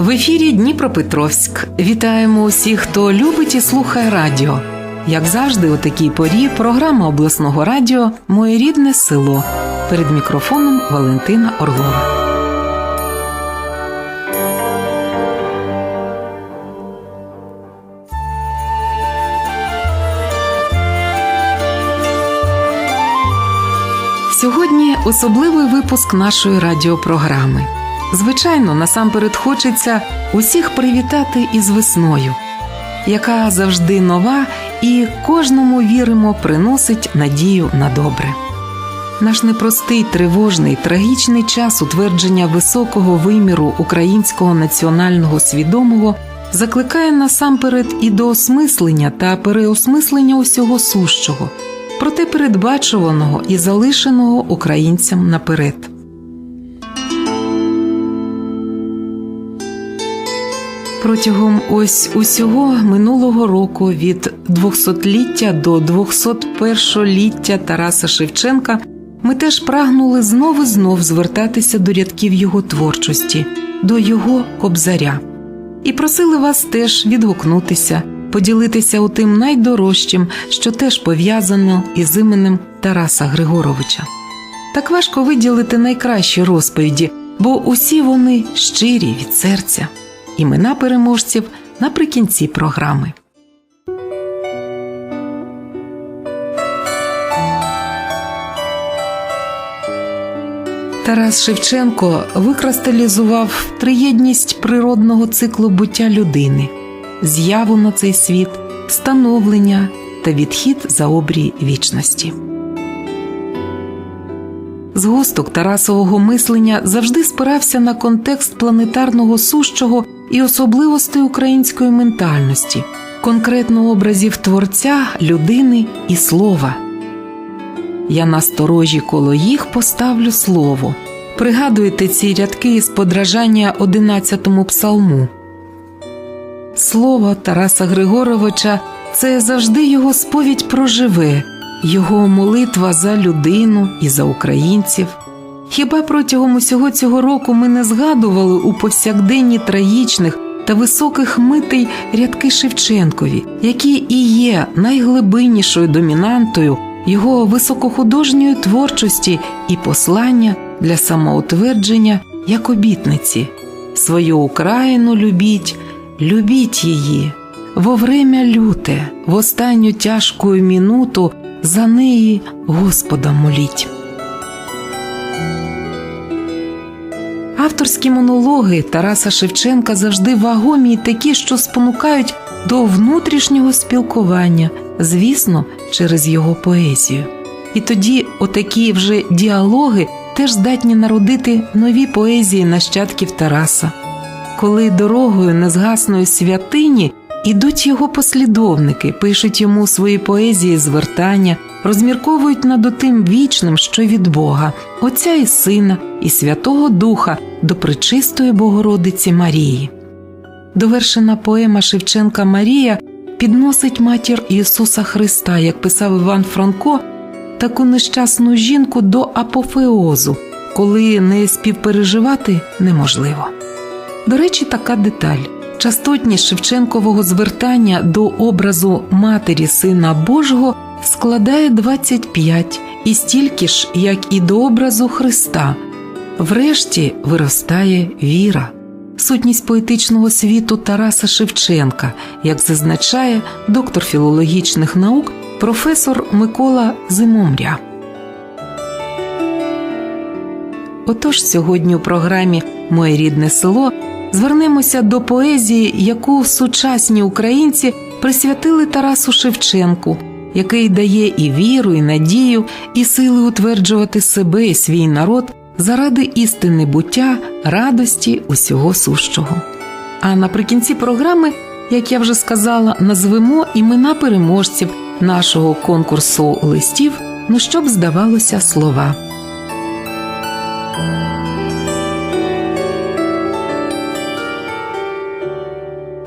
В ефірі Дніпропетровськ. Вітаємо усіх, хто любить і слухає радіо. Як завжди, у такій порі програма обласного радіо Моє рідне село. Перед мікрофоном Валентина Орлова. Сьогодні особливий випуск нашої радіопрограми. Звичайно, насамперед хочеться усіх привітати із весною, яка завжди нова і кожному віримо приносить надію на добре. Наш непростий, тривожний, трагічний час утвердження високого виміру українського національного свідомого закликає насамперед і до осмислення та переосмислення усього сущого, проте передбачуваного і залишеного українцям наперед. Протягом ось усього минулого року від 200-ліття до 201-ліття Тараса Шевченка ми теж прагнули знов і знов звертатися до рядків його творчості, до його кобзаря, і просили вас теж відгукнутися, поділитися у тим найдорожчим, що теж пов'язано із іменем Тараса Григоровича. Так важко виділити найкращі розповіді, бо усі вони щирі від серця імена переможців наприкінці програми. Тарас Шевченко викристалізував триєдність природного циклу буття людини, з'яву на цей світ, становлення та відхід за обрій вічності. Згусток Тарасового мислення завжди спирався на контекст планетарного сущого і особливостей української ментальності, конкретно образів творця, людини і слова. Я на сторожі коло їх поставлю слово. Пригадуєте ці рядки із подражання одинадцятому псалму. Слово Тараса Григоровича це завжди його сповідь про живе, його молитва за людину і за українців. Хіба протягом усього цього року ми не згадували у повсякденні трагічних та високих митей рядки Шевченкові, які і є найглибиннішою домінантою його високохудожньої творчості і послання для самоутвердження як обітниці свою Україну любіть, любіть її, во время люте, в останню тяжку минуту за неї Господа моліть. Авторські монологи Тараса Шевченка завжди вагомі й такі, що спонукають до внутрішнього спілкування, звісно, через його поезію. І тоді отакі вже діалоги теж здатні народити нові поезії нащадків Тараса. Коли дорогою незгасної святині ідуть його послідовники, пишуть йому свої поезії звертання, розмірковують над отим вічним, що від Бога, Отця і Сина, і Святого Духа до Пречистої Богородиці Марії. Довершена поема Шевченка Марія підносить матір Ісуса Христа, як писав Іван Франко, таку нещасну жінку до апофеозу, коли не співпереживати неможливо. До речі, така деталь. Частотність Шевченкового звертання до образу Матері Сина Божого складає 25 і стільки ж, як і до образу Христа. Врешті виростає віра, сутність поетичного світу Тараса Шевченка, як зазначає доктор філологічних наук професор Микола Зимомря. Отож сьогодні у програмі Моє рідне село звернемося до поезії, яку сучасні українці присвятили Тарасу Шевченку, який дає і віру, і надію, і сили утверджувати себе і свій народ заради істини буття, радості усього сущого. А наприкінці програми, як я вже сказала, назвемо імена переможців нашого конкурсу листів, ну щоб здавалося слова.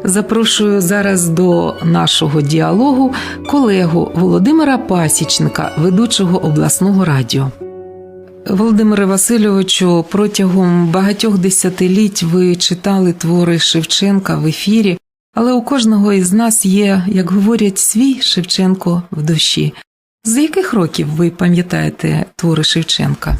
Запрошую зараз до нашого діалогу колегу Володимира Пасічника, ведучого обласного радіо. Володимире Васильовичу, протягом багатьох десятиліть ви читали твори Шевченка в ефірі, але у кожного із нас є, як говорять, свій Шевченко в душі. З яких років ви пам'ятаєте твори Шевченка?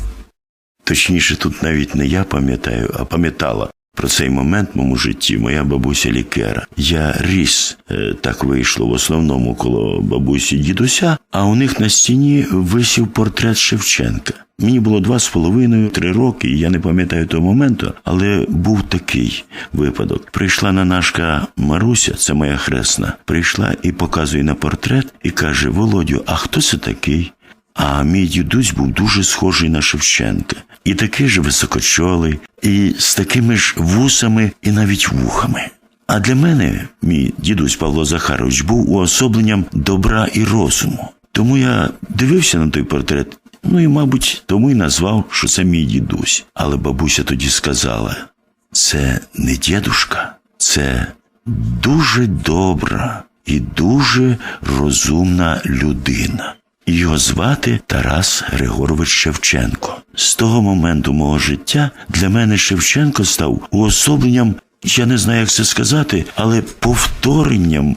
Точніше, тут навіть не я пам'ятаю, а пам'ятала про цей момент в моєму житті моя бабуся лікера. Я ріс, е, так вийшло в основному коло бабусі дідуся, а у них на стіні висів портрет Шевченка. Мені було два з половиною три роки, я не пам'ятаю того моменту, але був такий випадок. Прийшла нанашка Маруся, це моя хресна, прийшла і показує на портрет і каже: Володю, а хто це такий? А мій дідусь був дуже схожий на Шевченка, і такий же високочолий, і з такими ж вусами, і навіть вухами. А для мене мій дідусь Павло Захарович був уособленням добра і розуму. Тому я дивився на той портрет, ну і, мабуть, тому й назвав, що це мій дідусь. Але бабуся тоді сказала: це не дідушка, це дуже добра і дуже розумна людина. Його звати Тарас Григорович Шевченко. З того моменту мого життя для мене Шевченко став уособленням, я не знаю, як це сказати, але повторенням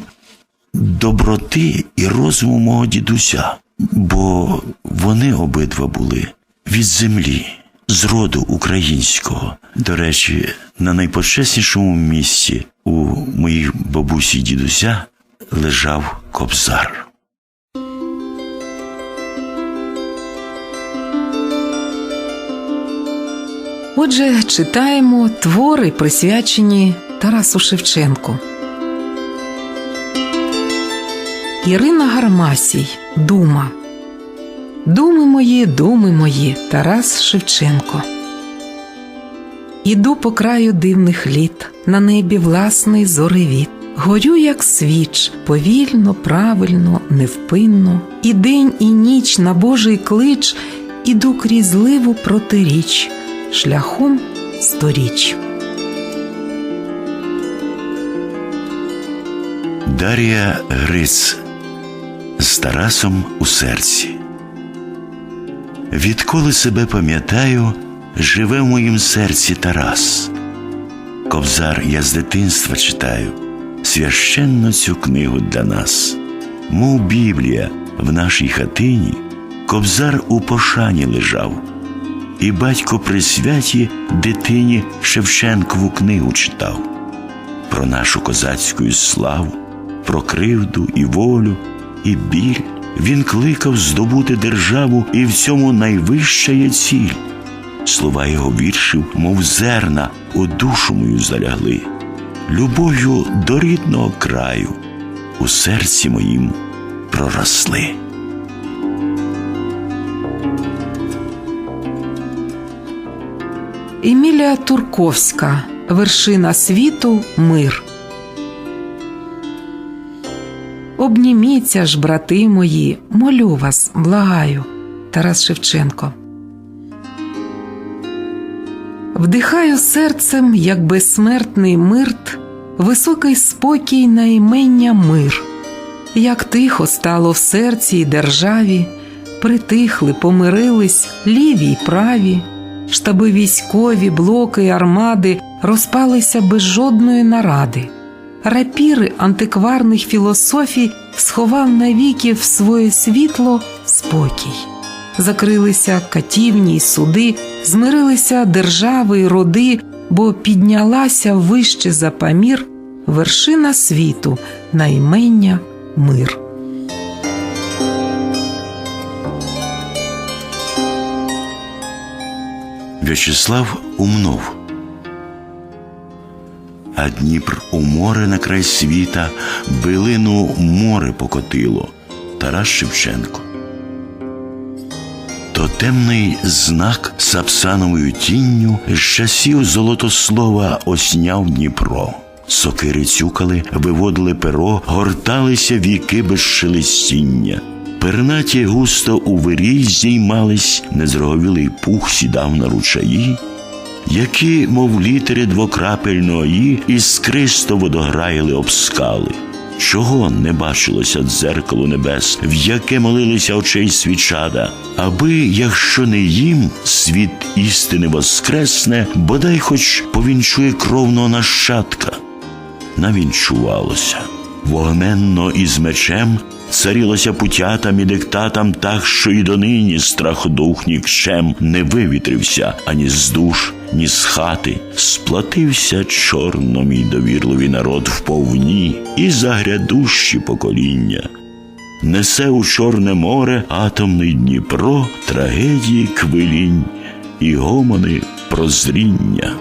доброти і розуму мого дідуся, бо вони обидва були від землі, з роду українського. До речі, на найпочеснішому місці у моїх бабусі дідуся лежав кобзар. Отже, читаємо твори, присвячені Тарасу Шевченку. Ірина Гармасій Дума. Думи мої, думи мої, Тарас Шевченко. Іду по краю дивних літ, на небі власний зоревіт. Горю, як свіч, повільно, правильно, невпинно, і день, і ніч на Божий клич іду крізь ливу протиріч, шляхом сторіч. Дар'я Гриц з Тарасом у серці. Відколи себе пам'ятаю, живе в моїм серці Тарас. Кобзар я з дитинства читаю, священну цю книгу для нас. Мов Біблія в нашій хатині, кобзар у пошані лежав, і батько при святі дитині Шевченкову книгу читав про нашу козацьку славу, про кривду і волю, і біль. Він кликав здобути державу, і в цьому найвища є ціль. Слова його віршів, мов зерна, у душу мою залягли, любов'ю до рідного краю у серці моїм проросли. Емілія Турковська Вершина світу мир. Обніміться ж, брати мої, молю вас, благаю. Тарас Шевченко. Вдихаю серцем, як безсмертний мирт, високий спокій на імення мир. Як тихо стало в серці й державі, притихли, помирились ліві й праві, штаби військові, блоки й армади розпалися без жодної наради. Рапіри антикварних філософій сховав навіки в своє світло спокій. Закрилися катівні й суди, змирилися держави й роди, бо піднялася вище за памір вершина світу, наймення мир. В'ячеслав Умнов. А Дніпр у море на край світа, билину море покотило. Тарас Шевченко. То темний знак сапсановою тінню з часів золотослова осняв Дніпро. Сокири цюкали, виводили перо, горталися віки без шелестіння. Пернаті густо у вирій здіймались, незроговілий пух сідав на ручаї, які, мов літери двокрапельної, іскристо водограяли об скали. Чого не бачилося дзеркало небес, в яке молилися очей свічада, аби, якщо не їм, світ істини воскресне, бодай хоч повінчує кровного нащадка. Навінчувалося. Вогненно і з мечем царілося путятам і диктатам так, що і донині страходух нікчем не вивітрився ані з душ, ні з хати. Сплатився чорно мій довірливий народ вповні і загрядущі покоління. Несе у Чорне море атомний Дніпро, трагедії квилінь і гомони прозріння.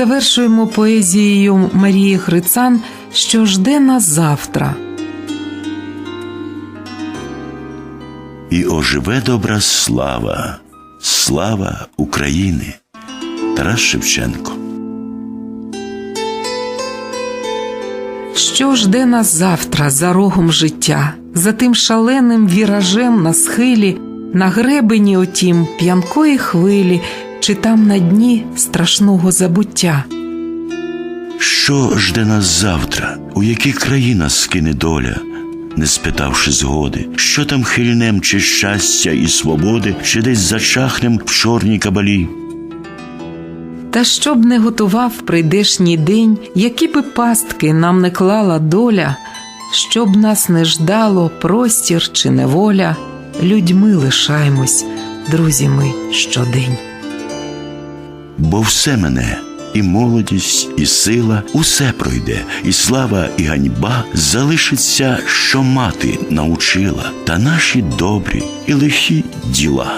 Завершуємо поезією Марії Грицан, що жде нас завтра. І оживе добра слава, слава України. Тарас Шевченко. Що жде нас завтра за рогом життя, за тим шаленим віражем на схилі, на гребені отім п'янкої хвилі, чи там на дні страшного забуття? Що жде нас завтра? У які краї нас скине доля, не спитавши згоди, що там хильнем, чи щастя і свободи, чи десь зачахнем в чорній кабалі? Та щоб не готував прийдешній день, які би пастки нам не клала доля, щоб нас не ждало простір чи неволя, людьми лишаємось, друзі ми щодень. Бо все мене, і молодість, і сила, усе пройде, і слава, і ганьба залишиться, що мати научила, та наші добрі і лихі діла.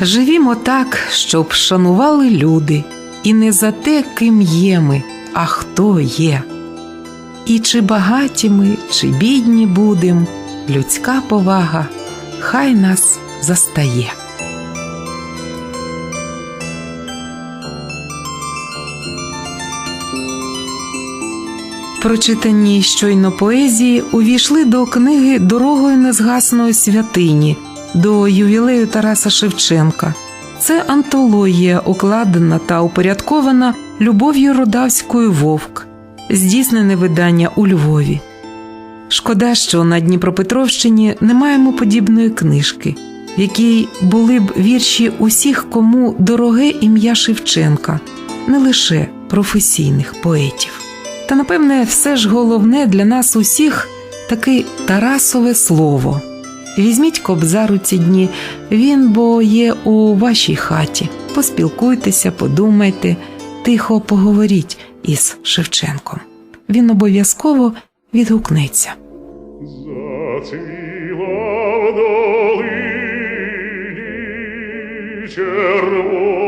Живімо так, щоб шанували люди, і не за те, ким є ми, а хто є. І чи багаті ми, чи бідні будем, людська повага хай нас застає. Прочитані щойно поезії увійшли до книги Дорогою незгасної святині до ювілею Тараса Шевченка. Це антологія, укладена та упорядкована Любов'ю Родавською Вовк, здійснене видання у Львові. Шкода, що на Дніпропетровщині не маємо подібної книжки, в якій були б вірші усіх, кому дороге ім'я Шевченка, не лише професійних поетів. Та напевне, все ж головне для нас усіх таки Тарасове слово. Візьміть кобзар у ці дні, він бо є у вашій хаті. Поспілкуйтеся, подумайте, тихо поговоріть із Шевченком. Він обов'язково відгукнеться. Зацвіла в долині червона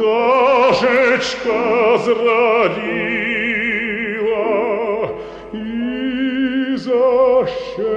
пташечка зраділа і защебетала.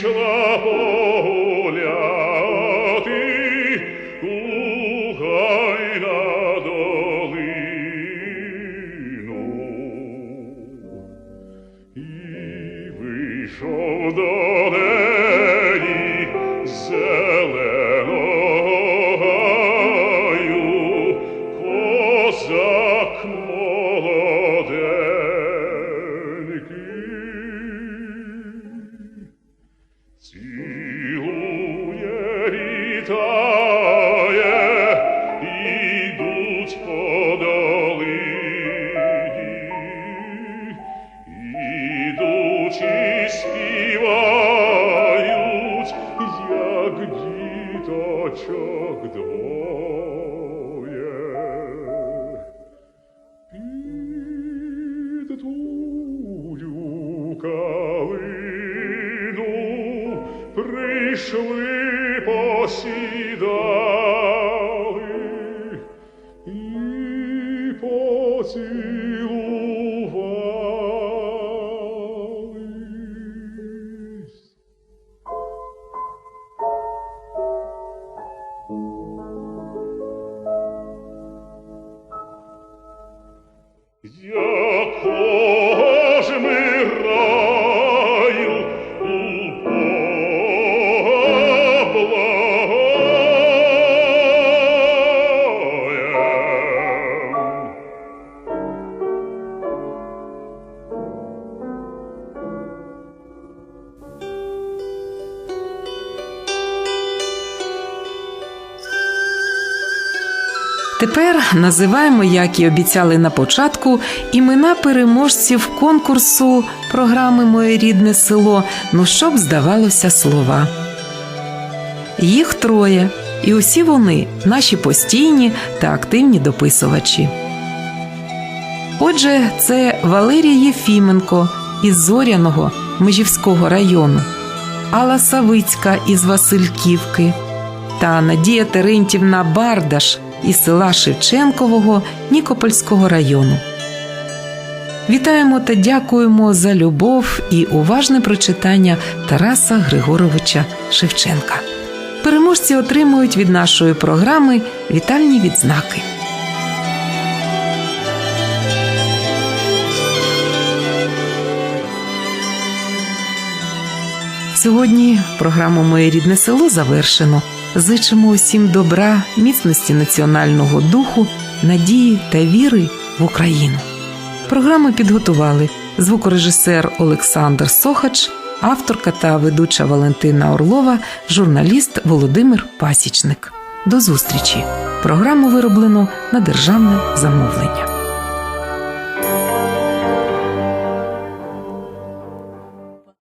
вийшла See? Ida, Тепер називаємо, як і обіцяли на початку, імена переможців конкурсу програми Моє рідне село. Ну щоб здавалося слова. Їх троє, і усі вони наші постійні та активні дописувачі. Отже, це Валерій Єфіменко із Зоряного Межівського району, Алла Савицька із Васильківки та Надія Терентівна Бардаш із села Шевченкового Нікопольського району. Вітаємо та дякуємо за любов і уважне прочитання Тараса Григоровича Шевченка. Переможці отримують від нашої програми вітальні відзнаки. Сьогодні програму Моє рідне село завершено. Зичимо усім добра, міцності національного духу, надії та віри в Україну. Програму підготували звукорежисер Олександр Сохач, авторка та ведуча Валентина Орлова, журналіст Володимир Пасічник. До зустрічі! Програму вироблено на державне замовлення.